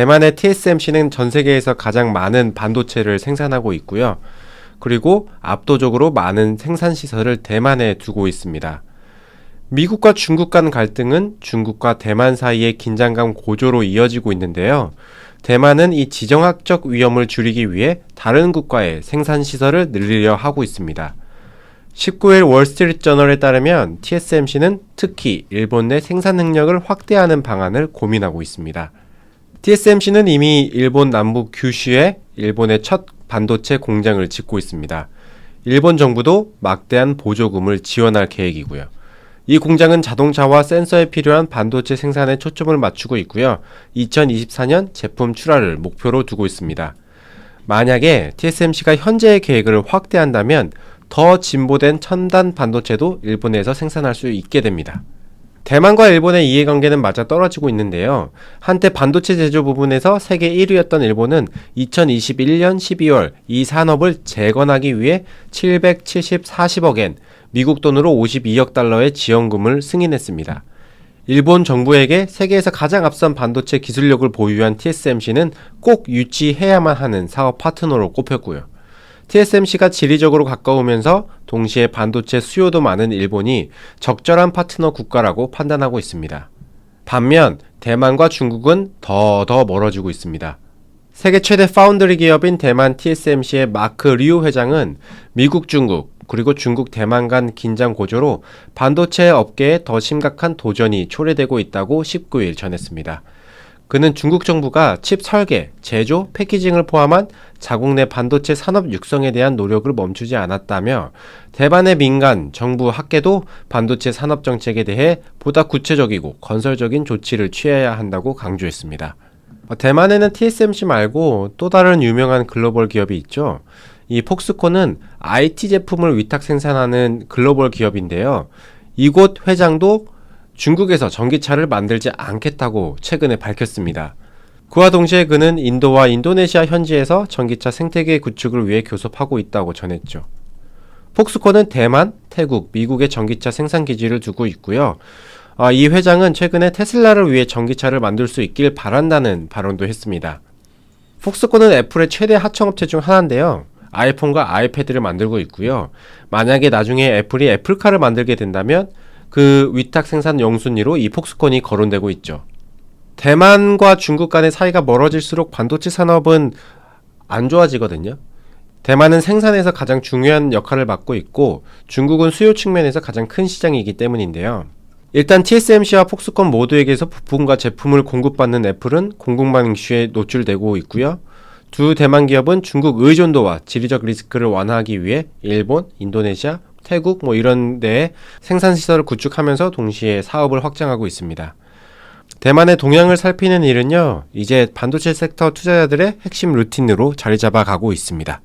대만의 TSMC는 전 세계에서 가장 많은 반도체를 생산하고 있고요. 그리고 압도적으로 많은 생산 시설을 대만에 두고 있습니다. 미국과 중국 간 갈등은 중국과 대만 사이의 긴장감 고조로 이어지고 있는데요. 대만은 이 지정학적 위험을 줄이기 위해 다른 국가의 생산 시설을 늘리려 하고 있습니다. 19일 월스트리트 저널에 따르면 TSMC는 특히 일본 내 생산 능력을 확대하는 방안을 고민하고 있습니다. TSMC는 이미 일본 남부 규슈에 일본의 첫 반도체 공장을 짓고 있습니다. 일본 정부도 막대한 보조금을 지원할 계획이고요. 이 공장은 자동차와 센서에 필요한 반도체 생산에 초점을 맞추고 있고요. 2024년 제품 출하를 목표로 두고 있습니다. 만약에 TSMC가 현재의 계획을 확대한다면 더 진보된 첨단 반도체도 일본에서 생산할 수 있게 됩니다. 대만과 일본의 이해관계는 맞아 떨어지고 있는데요. 한때 반도체 제조 부분에서 세계 1위였던 일본은 2021년 12월 이 산업을 재건하기 위해 770-40억엔, 미국 돈으로 52억 달러의 지원금을 승인했습니다. 일본 정부에게 세계에서 가장 앞선 반도체 기술력을 보유한 TSMC는 꼭 유치해야만 하는 사업 파트너로 꼽혔고요. TSMC가 지리적으로 가까우면서 동시에 반도체 수요도 많은 일본이 적절한 파트너 국가라고 판단하고 있습니다. 반면 대만과 중국은 더더 멀어지고 있습니다. 세계 최대 파운드리 기업인 대만 TSMC의 마크 리우 회장은 미국, 중국, 그리고 중국 대만 간 긴장 고조로 반도체 업계에 더 심각한 도전이 초래되고 있다고 19일 전했습니다. 그는 중국 정부가 칩 설계, 제조, 패키징을 포함한 자국 내 반도체 산업 육성에 대한 노력을 멈추지 않았다며 대만의 민간, 정부, 학계도 반도체 산업 정책에 대해 보다 구체적이고 건설적인 조치를 취해야 한다고 강조했습니다. 어, 대만에는 TSMC 말고 또 다른 유명한 글로벌 기업이 있죠. 이 폭스콘은 IT 제품을 위탁 생산하는 글로벌 기업인데요. 이곳 회장도 중국에서 전기차를 만들지 않겠다고 최근에 밝혔습니다. 그와 동시에 그는 인도와 인도네시아 현지에서 전기차 생태계 구축을 위해 교섭하고 있다고 전했죠. 폭스콘은 대만, 태국, 미국의 전기차 생산 기지를 두고 있고요. 아, 이 회장은 최근에 테슬라를 위해 전기차를 만들 수 있길 바란다는 발언도 했습니다. 폭스콘은 애플의 최대 하청업체 중 하나인데요. 아이폰과 아이패드를 만들고 있고요. 만약에 나중에 애플이 애플카를 만들게 된다면 그 위탁 생산 영순위로 이 폭스콘이 거론되고 있죠. 대만과 중국 간의 사이가 멀어질수록 반도체 산업은 안 좋아지거든요. 대만은 생산에서 가장 중요한 역할을 맡고 있고 중국은 수요 측면에서 가장 큰 시장이기 때문인데요. 일단 TSMC와 폭스콘 모두에게서 부품과 제품을 공급받는 애플은 공급망 이슈에 노출되고 있고요. 두 대만 기업은 중국 의존도와 지리적 리스크를 완화하기 위해 일본, 인도네시아, 태국 뭐 이런 데에 생산 시설을 구축하면서 동시에 사업을 확장하고 있습니다. 대만의 동향을 살피는 일은요, 이제 반도체 섹터 투자자들의 핵심 루틴으로 자리 잡아 가고 있습니다.